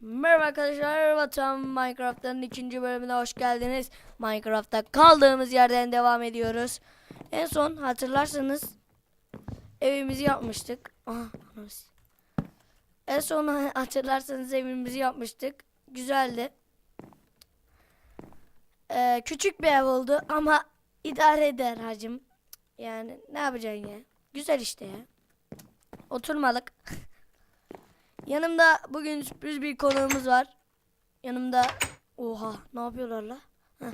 Merhaba arkadaşlar, Vatan Minecraft'ın ikinci bölümüne hoş geldiniz. Minecraft'ta kaldığımız yerden devam ediyoruz. En son hatırlarsanız evimizi yapmıştık. Anasını. en son hatırlarsanız evimizi yapmıştık. Güzeldi. Ee, küçük bir ev oldu ama idare eder hacım. Yani ne yapacaksın ya? Güzel işte ya. Oturmalık. Yanımda bugün sürpriz bir konuğumuz var. Yanımda oha ne yapıyorlar la? Heh.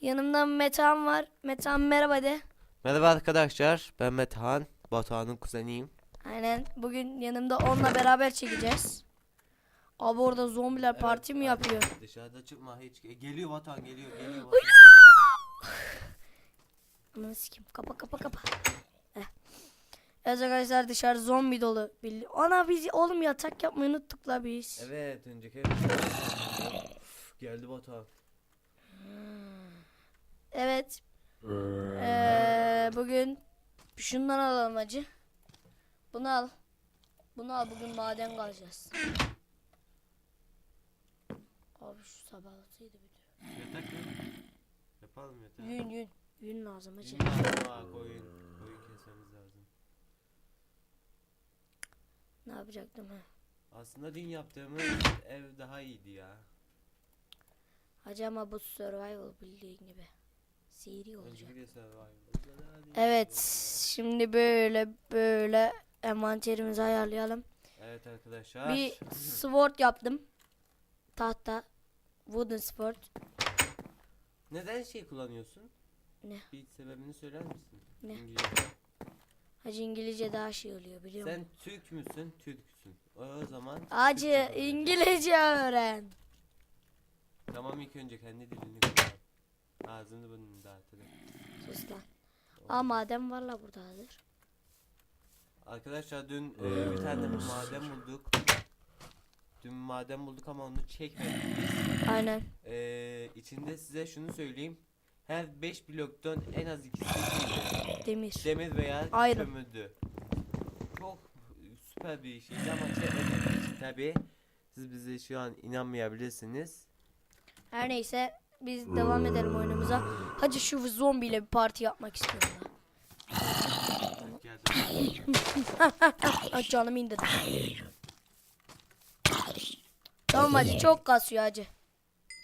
Yanımda Metehan var. Metehan merhaba de. Merhaba arkadaşlar, ben Metehan, Batuhan'ın kuzeniyim. Aynen bugün yanımda onunla beraber çekeceğiz. Abi orada zombiler parti mi yapıyor? Dışarıda çıkma hiç. Geliyor Batuhan, geliyor, geliyor. Aman sikim kapa kapa kapa. Evet arkadaşlar dışarı zombi dolu. Ana biz oğlum yatak yapmayı unuttuk la biz. Evet, önceki Geldi Batuhan. Evet. Ee, bugün şundan alalım acı. Bunu al. Bunu al bugün maden kalacağız. Abi şu sabahlatsaydı bir de. Yatak mı? Yapalım yatak. Yün yün. Yün lazım acı. Yün lazım ha, koyun. Koyun kesmemiz lazım. Ne yapacaktım ha? Aslında dün yaptığımız ev daha iyiydi ya. Hacı ama bu survival bildiğin gibi. Seri olacak. Önceki de survival. Evet. Şimdi böyle böyle envanterimizi ayarlayalım. Evet arkadaşlar. Bir sword yaptım. Tahta. Wooden sword. Neden şey kullanıyorsun? Ne? Bir sebebini söyler misin? Ne? İngilizce. Hacı İngilizce daha şey oluyor biliyor musun? Sen Türk müsün? Türksün. O zaman Hacı konuş. İngilizce öğren. Tamam ilk önce kendi dilini kullan. Ağzını burnunu dağıtırım. Sus lan. Aa maden var la burada hazır. Arkadaşlar dün e, bir tane maden bulduk. Dün maden bulduk ama onu çekmedik. Aynen. E, içinde size şunu söyleyeyim. Her 5 bloktan en az ikisi. Demir. demir veya Ayrı. kömürdü. Çok süper bir şeydi ama için tabi siz bize şu an inanmayabilirsiniz. Her neyse biz devam edelim oyunumuza. Hacı şu zombiyle bir parti yapmak istiyorum la. Geldim. Ay canım indirdi. Tamam hacı çok kasıyor hacı.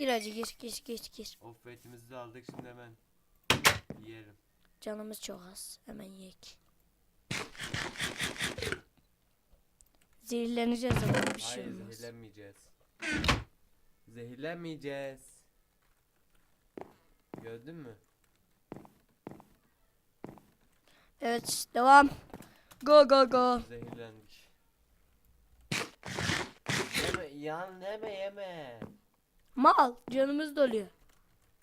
Gir hacı gir gir gir gir. Of etimizi de aldık şimdi hemen yiyelim. Canımız çok az. Hemen yiyek. Zehirleneceğiz ama bir şey Hayır olmaz. zehirlenmeyeceğiz. Zehirlenmeyeceğiz. Gördün mü? Evet devam. Go go go. Zehirlendik. Yeme yan yeme yeme. Mal canımız doluyor.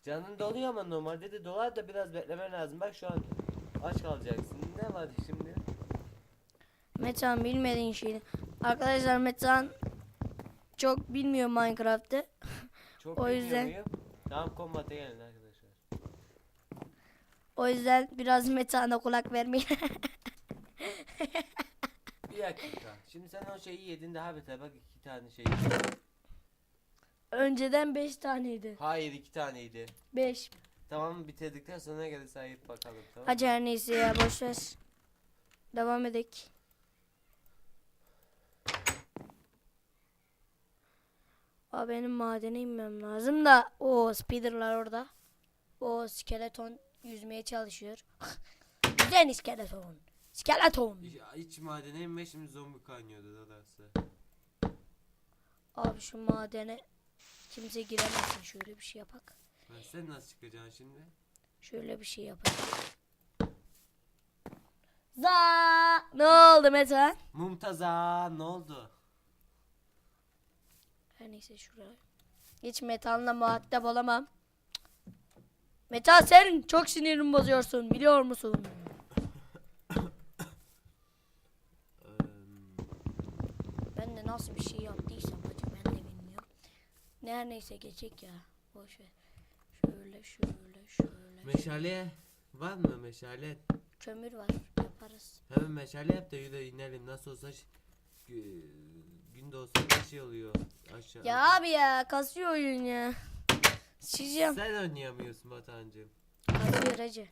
Canın doluyor ama normalde de dolar da biraz beklemen lazım. Bak şu an aç kalacaksın. Ne var şimdi? Metan bilmediğin şeyi. Arkadaşlar Metan çok bilmiyor Minecraft'ı. Çok O yüzden- muyum? Tamam kombate gelin arkadaşlar. O yüzden biraz Metan'a kulak vermeyin. Bir dakika. Şimdi sen o şeyi yedin daha beter. Bak iki tane şey. Önceden 5 taneydi. Hayır iki taneydi. 5. Tamam bitirdikten sonra gel sayıp bakalım tamam. Hacı her neyse ya boşver. Devam edek. Aa benim madene inmem lazım da o spiderlar orada. O skeleton yüzmeye çalışıyor. Güzel skeleton. Skeleton. Hiç, hiç madene inme şimdi zombi kaynıyordu dadası. Abi şu madene kimse giremesin. Şöyle bir şey yapak. Ben sen nasıl çıkacaksın şimdi? Şöyle bir şey yapalım. Za ne oldu Meta? Mumtaza ne oldu? Her neyse şuraya. Hiç Metan'la muhatap olamam. Metan sen çok sinirimi bozuyorsun biliyor musun? Ben de nasıl bir şey yaptıysam acı ben de bilmiyorum. Ne her neyse geçecek ya. Boş ver. Şöyle şöyle şöyle. meşale var mı meşale? Kömür var yaparız. Hemen meşale yap da yürü inelim nasıl olsa gü- gün Şimdi olsa bir şey oluyor. Aşağı. Ya abi ya kasıyor oyun ya. Sıçacağım. Sen oynayamıyorsun Batuhan'cığım. Kasıyor hacı.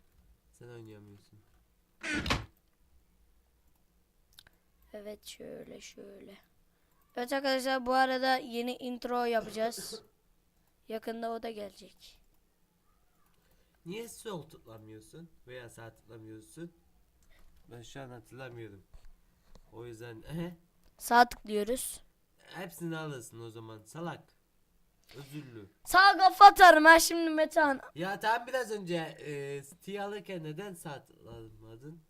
Sen oynayamıyorsun. Evet şöyle şöyle. Evet arkadaşlar bu arada yeni intro yapacağız. Yakında o da gelecek. Niye sol tıklamıyorsun veya sağ tıklamıyorsun? Ben şu an hatırlamıyorum. O yüzden ehe, Sağ tıklıyoruz. hepsini alırsın o zaman salak. Özürlü. Sağ kafa atarım ha şimdi Metehan. Ya tam biraz önce e, alırken neden sağ tıklamadın?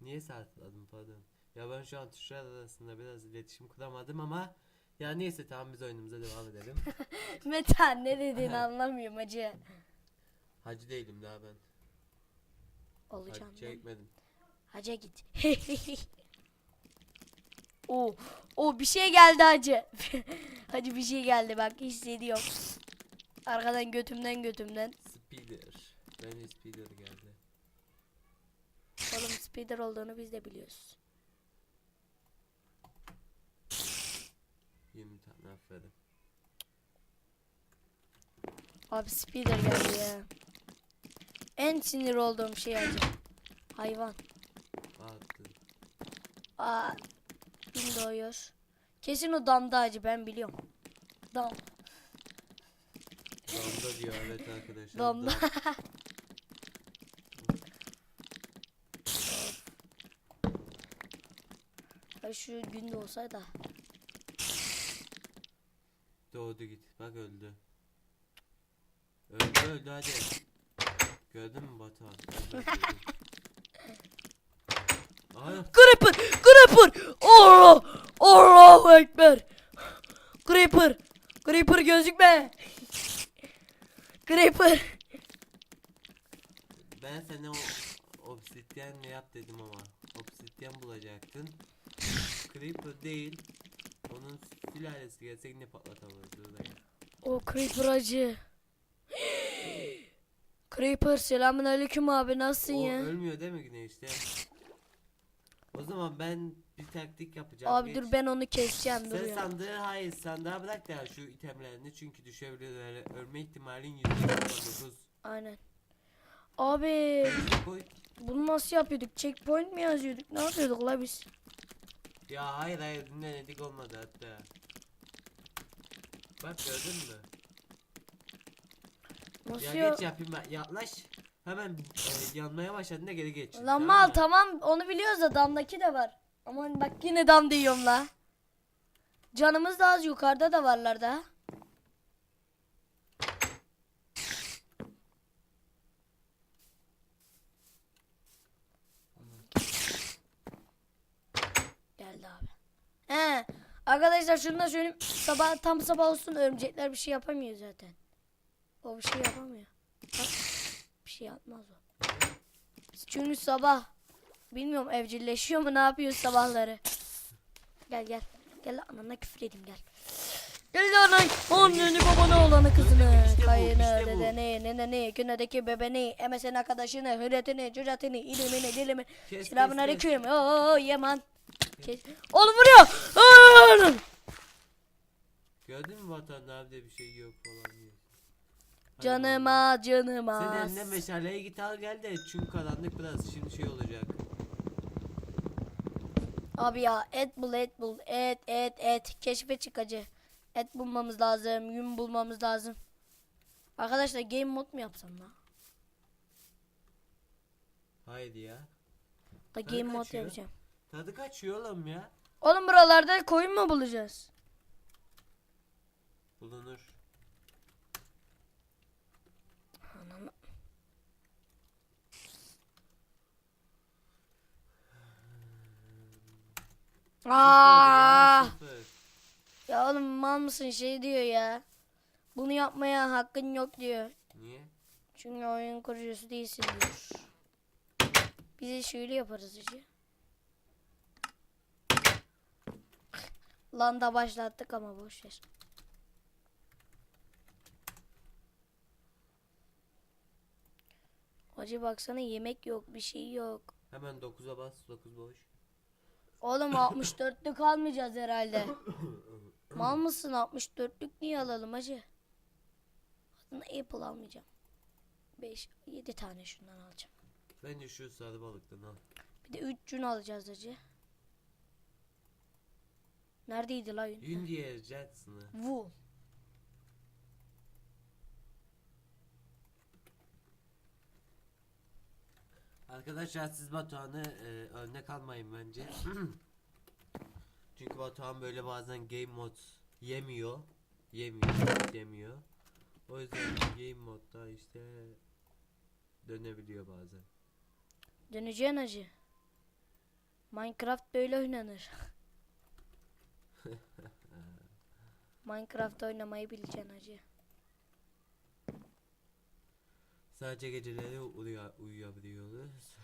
Niye sağ tıkladın pardon. Ya ben şu an tuşlar arasında biraz iletişim kuramadım ama ya neyse tamam biz oyunumuza devam edelim. Metehan ne dediğini anlamıyorum hacı. Hacı değilim daha ben. Olacağım Hacı ben. çekmedim. Hacı git. o o bir şey geldi hacı. hacı bir şey geldi bak hissediyorum. Arkadan götümden götümden. Speeder. Ben speeder geldi. Oğlum speeder olduğunu biz de biliyoruz. 20 tane aferin. Abi speeder geldi ya. En sinir olduğum şey hacı. Hayvan. Attın. Aa, bin doğuyor. Kesin o damda hacı ben biliyorum. Dam. Damda diyor evet arkadaşlar. Damda. Dam. Şu gün de olsaydı. Doğdu git. Bak öldü. Öldü öldü hadi. Gördün mü öldü. Ay Creeper! Creeper! Allah! Allahu Ekber! Creeper! Creeper gözükme! Creeper! ben sana o obsidyen ne yap dedim ama. Obsidyen bulacaktın. Creeper değil. Onun sülalesi gelsek ne patlatamaz oraya. O Creeper acı. Creeper selamünaleyküm abi nasılsın O ya? ölmüyor değil mi güneşte? O zaman ben bir taktik yapacağım. Abi dur ben onu keseceğim dur Sen ya. sandığı hayır sandığa bırak da şu itemlerini çünkü düşebilir öyle ölme ihtimalin %99. Aynen. Abi Koy. bunu nasıl yapıyorduk? Checkpoint mi yazıyorduk? Ne yapıyorduk la biz? Ya hayır hayır dinlenedik olmadı hatta. Bak gördün mü? Nasıl Ya geç yapayım ben yaklaş. Hemen e, yanmaya başladığında geri geç. Lan mal tamam onu biliyoruz da damdaki de var. Aman bak yine dam diyorum la. Canımız da az yukarıda da varlar da. Geldi abi. He. Arkadaşlar şunu da söyleyeyim. Sabah tam sabah olsun örümcekler bir şey yapamıyor zaten. O bir şey yapamıyor. Bak, bir şey yapmaz o. Çünkü sabah bilmiyorum evcilleşiyor mu ne yapıyor sabahları. Gel gel. Gel anana küfür edeyim gel. Gel lan. Anneni babana olanı kızını. İşte Kayını, işte dedeni, neneni, günedeki bebeni, emesen arkadaşını, hürriyetini, cüretini, ilimini, dilimi. Kes, Selamun kes, aleyküm. Oo Yaman. Kes. Oğlum vuruyor. Aa! Gördün mü vatan abi bir şey yok falan diyor. Hadi. Canıma canıma. Sen eline meşaleye git al gel de çünkü karanlık biraz şimdi şey olacak. Abi ya et bul et bul et et et keşfe çıkacı. Et bulmamız lazım yün bulmamız lazım. Arkadaşlar game mod mu yapsam lan? Haydi ya. Da game mod kaçıyor. yapacağım. Tadı kaçıyor oğlum ya. Oğlum buralarda koyun mu bulacağız? Bulunur. Sıfır Aa! ya, sıfır. Ya oğlum mal mısın şey diyor ya. Bunu yapmaya hakkın yok diyor. Niye? Çünkü oyun kurucusu değilsin diyor. Bize şöyle yaparız işte. Lan da başlattık ama boş ver. Hacı baksana yemek yok bir şey yok. Hemen 9'a bas 9 boş. Oğlum 64'lük almayacağız herhalde. Mal mısın 64'lük niye alalım hacı? Adına Apple almayacağım. 5 7 tane şundan alacağım. Bence şu sarı balıktan al. Bir de 3 cün alacağız hacı. Neredeydi la yün? Yün diye Jetson'ı. Wool. Arkadaşlar siz Batuhan'ı e, örnek almayın bence. Çünkü Batuhan böyle bazen game mod yemiyor. Yemiyor, yemiyor. O yüzden game modda işte dönebiliyor bazen. Döneceğin hacı. Minecraft böyle oynanır. Minecraft oynamayı bileceksin hacı. Sadece geceleri uyuya, uyuyabiliyoruz.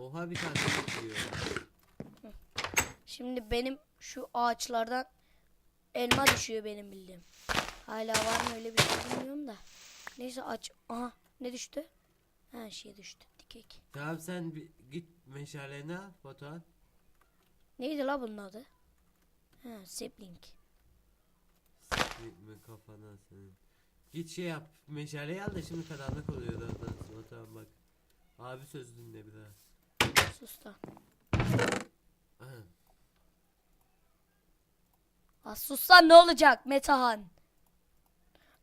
Oha bir tane çıkıyor. Şimdi benim şu ağaçlardan elma düşüyor benim bildiğim. Hala var mı öyle bir şey bilmiyorum da. Neyse aç. Aha ne düştü? Ha şey düştü. Dikek. Tamam sen bir git meşaleni al Batuhan. Neydi la bunun adı? Ha sapling. Gitme kafana senin. Git şey yap. Meşaleyi al da şimdi karanlık oluyor ondan sonra tamam bak. Abi söz dinle bir daha. Sus lan. Aha. Az sussan ne olacak Metahan?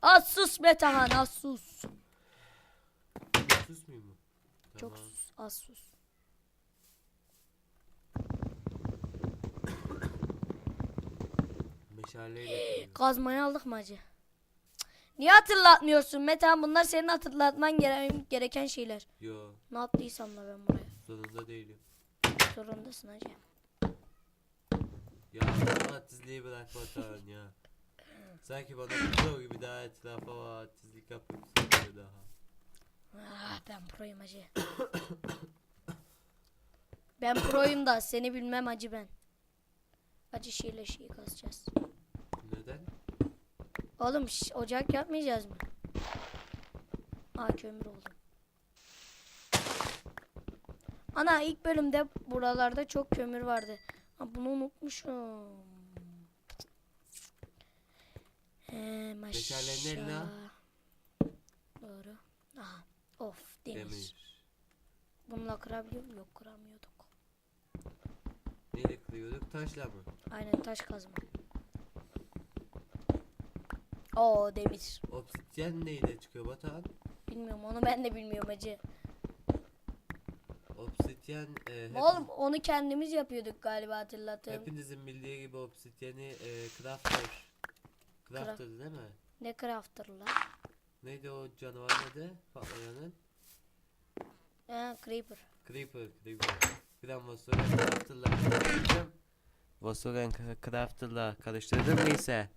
Az sus Metahan az sus. Susmayayım mı? Çok Tamam. sus az sus. Meşaleyle. Kazmayı aldık mı acı? Niye hatırlatmıyorsun Metehan? Bunlar senin hatırlatman gere- gereken şeyler. Yo Ne yaptıysam da ben buraya. sonunda değilim. Zorundasın hacı. Ya artistliği bırak Batuhan ya. Sanki bana pro gibi daha etrafa artistlik yapıyorsun böyle daha. Ah, ben proyum hacı. ben proyum da seni bilmem hacı ben. Acı şeyle şeyi kazacağız. Oğlum şş, ocak yapmayacağız mı? Aa kömür oldu. Ana ilk bölümde buralarda çok kömür vardı. Ha, bunu unutmuşum. Eline al. maşa. Doğru. Aha. Of demir. Demir. Bununla kırabiliyor muyum? Yok kıramıyorduk. Neyle kırıyorduk? Taşla mı? Aynen taş kazma. Oo demir. Obsidyen neyle çıkıyor Batuhan? Bilmiyorum onu ben de bilmiyorum acı. Obsidyen e, hep- Oğlum onu kendimiz yapıyorduk galiba hatırlattığım. hepinizin bildiği gibi obsidyeni e, crafter. Crafter değil mi? Ne crafter'la? Neydi o canavar adı? Patlayanın? Ha creeper. Creeper, Creeper. Bir an Vosoren Crafter'la karıştırdım. Vosoren Crafter'la karıştırdım neyse.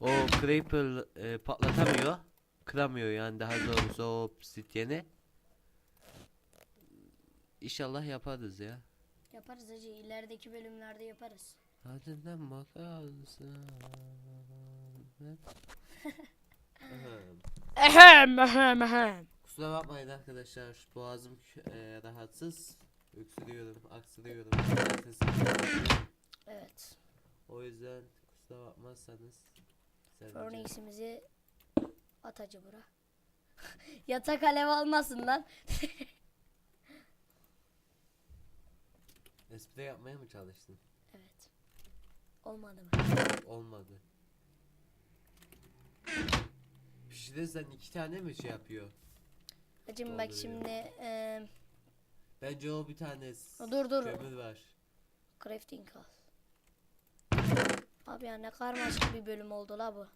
O Creeper e, patlatamıyor. Kıramıyor yani daha doğrusu o obsidyeni. İnşallah yaparız ya. Yaparız acı ilerideki bölümlerde yaparız. Hadi lan bakarsın. Ehem ehem ehem. Kusura bakmayın arkadaşlar. Boğazım e, rahatsız. Öksürüyorum, aksırıyorum. Sesim. Evet. O yüzden kusura bakmazsanız. Furnace'imizi at acı bura. Yatak alev almasın lan. Espri yapmaya mı çalıştın? Evet. Olmadı mı? Olmadı. Pişirirsen iki tane mi şey yapıyor? Acım bak Dolduruyor. şimdi eee Bence o bir tane s- Dur, dur. kömür var. crafting al. Abi ya ne karmaşık bir bölüm oldu la bu.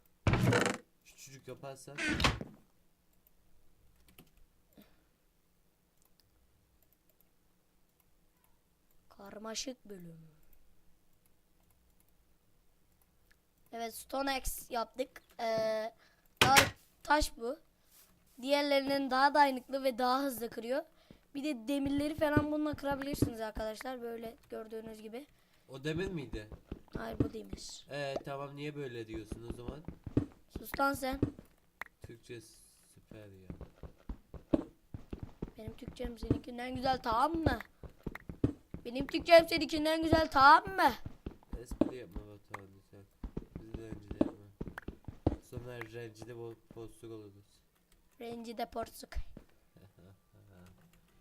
Küçücük yaparsan Karmaşık bölüm. Evet Stone Axe yaptık. Ee, daha taş bu. Diğerlerinden daha dayanıklı ve daha hızlı kırıyor. Bir de demirleri falan bununla kırabilirsiniz arkadaşlar. Böyle gördüğünüz gibi. o demir miydi? Hayır bu demir. Ee tamam niye böyle diyorsun o zaman? Sus lan sen. Türkçe süper ya. Benim Türkçem seninkinden güzel tamam mı? Benim Türkçem seninkinden güzel tamam mı? espri yapma Batuhan lütfen. Bizi de rencide yapma. Sonra rencide bo bozuk oluruz. Rencide porsuk.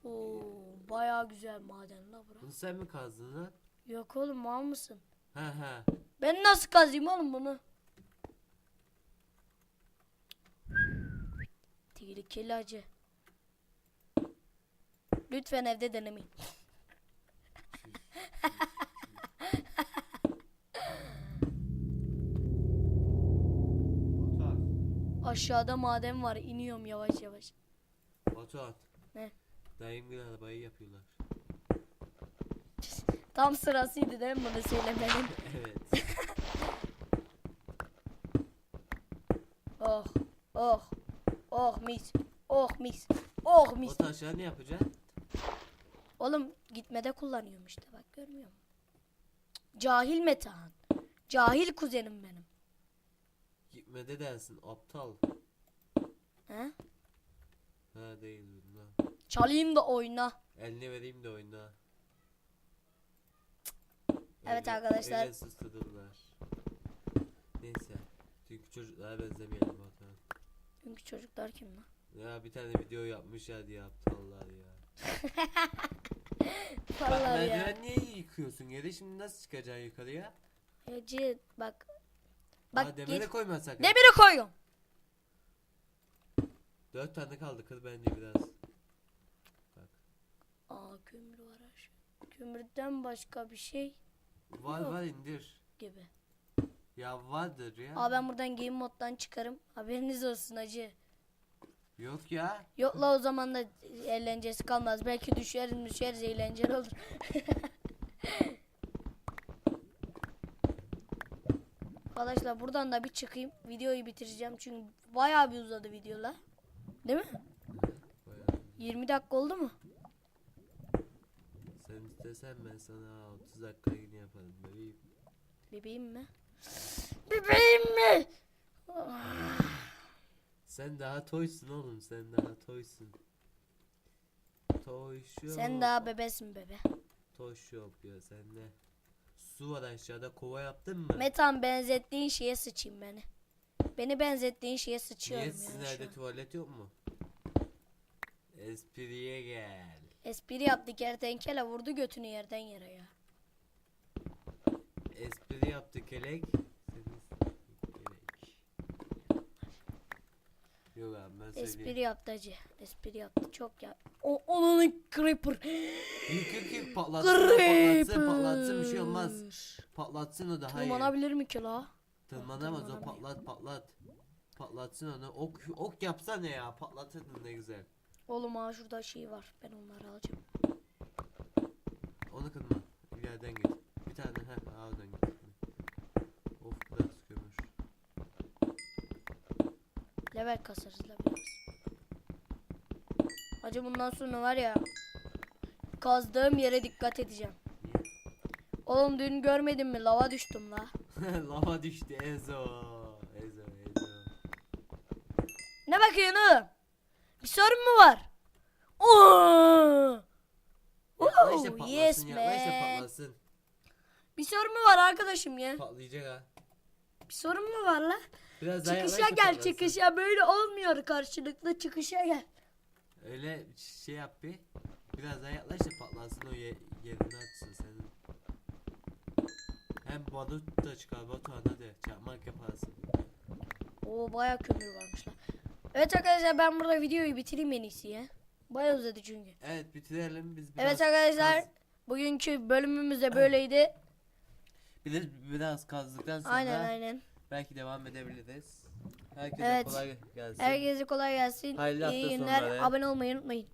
Oo, bayağı güzel maden la bura. Bunu sen mi kazdın lan? Yok oğlum mal mısın? Ben nasıl kazayım oğlum bunu? Tehlikeli acı. Lütfen evde denemeyin. Aşağıda maden var. iniyorum yavaş yavaş. Batuhan. Ne? Dayım bir arabayı yapıyorlar. Tam sırasıydı değil mi bunu söylemenin? evet. Oh, oh, oh mis, oh mis, oh mis. Batuhan aşağı ne yapacaksın? Oğlum gitmede kullanıyorum işte bak görmüyor musun? Cahil Metehan. Cahil kuzenim benim. Gitmede dersin aptal. He? Ha değil bunlar. Çalayım da oyna. Eline vereyim de oyna. Evet Öyle- arkadaşlar. Öyle susturdular. Neyse. Çünkü çocuklara benzemeyelim Batuhan. Çünkü çocuklar kim lan? Ya bir tane video yapmış ya diye aptallar ya. Bak Vallahi ya. merdiven niye yıkıyorsun yere şimdi nasıl çıkacaksın yukarıya? Hacı bak. Bak Bak demire git. koyma sakın. Demiri koyuyorum. Dört tane kaldı kır bence biraz. Bak. Aa kömür var aşağı. Kömürden başka bir şey Var var indir. gibi. Ya vardır ya. Aa ben buradan game moddan çıkarım. Haberiniz olsun hacı. Yok ya. Yok la o zaman da eğlencesi kalmaz. Belki düşeriz düşeriz eğlenceli olur. Arkadaşlar buradan da bir çıkayım. Videoyu bitireceğim çünkü bayağı bir uzadı videolar. Değil mi? Bayağı. 20 dakika oldu mu? Sen istesen ben sana 30 dakika yine yaparım bebeğim. Bebeğim mi? Bebeğim mi? Sen daha toysun oğlum sen daha toysun. Toy shop. Sen daha bebesin bebe. Toy shop ya sen ne? Su var aşağıda kova yaptın mı? Metan benzettiğin şeye sıçayım beni. Beni benzettiğin şeye sıçıyorum Niye yani an. tuvalet yok mu? Espriye gel. Espri yaptı kertenkele vurdu götünü yerden yere ya. Espri yaptı kelek. Kelek. Yok abi ben söyleyeyim. Espri yaptı acı. Espri yaptı çok ya. O onun creeper. Yık yık yık patlatsın patlatsın patlatsın bir şey olmaz. Patlatsın o daha iyi. Tırmanabilir mi ki la? Tırmanamaz o patlat patlat. Patlatsın onu. Ok ok yapsana ya patlatırdın ne güzel. Oğlum ha şurada şey var. Ben onları alacağım. Onu kırma. İleriden git. Bir tane heh ağırdan git. Of biraz kömür. Level kasarız biraz. Hacı bundan sonra var ya. Kazdığım yere dikkat edeceğim. Oğlum dün görmedin mi? Lava düştüm la. Lava düştü Ezo. Ezo Ezo. Ne bakıyorsun oğlum? Sorun mu var? Oo! Yaklaş da Oo, patlasın yes yaklaş da man. patlasın. Bir sorun mu var arkadaşım ya? Patlayacak ha. Bir sorun mu var la? Biraz daha Çıkışa gel patlasın. çıkışa böyle olmuyor karşılıklı çıkışa gel. Öyle şey yap bir. Biraz daha yaklaş da patlasın o ye yerini açsın senin. Hem barut da çıkar Batuhan hadi çakmak yaparsın. Oo baya kömür varmış la. Evet arkadaşlar ben burada videoyu bitireyim en iyisi ya. Baya uzadı çünkü. Evet bitirelim biz biraz Evet arkadaşlar kaz- bugünkü bölümümüz de böyleydi. bir de biraz kazdıktan sonra Aynen aynen. belki devam edebiliriz. Herkese Evet. kolay gelsin. Herkese kolay gelsin. Hayırlı İyi günler. sonları. Abone olmayı unutmayın.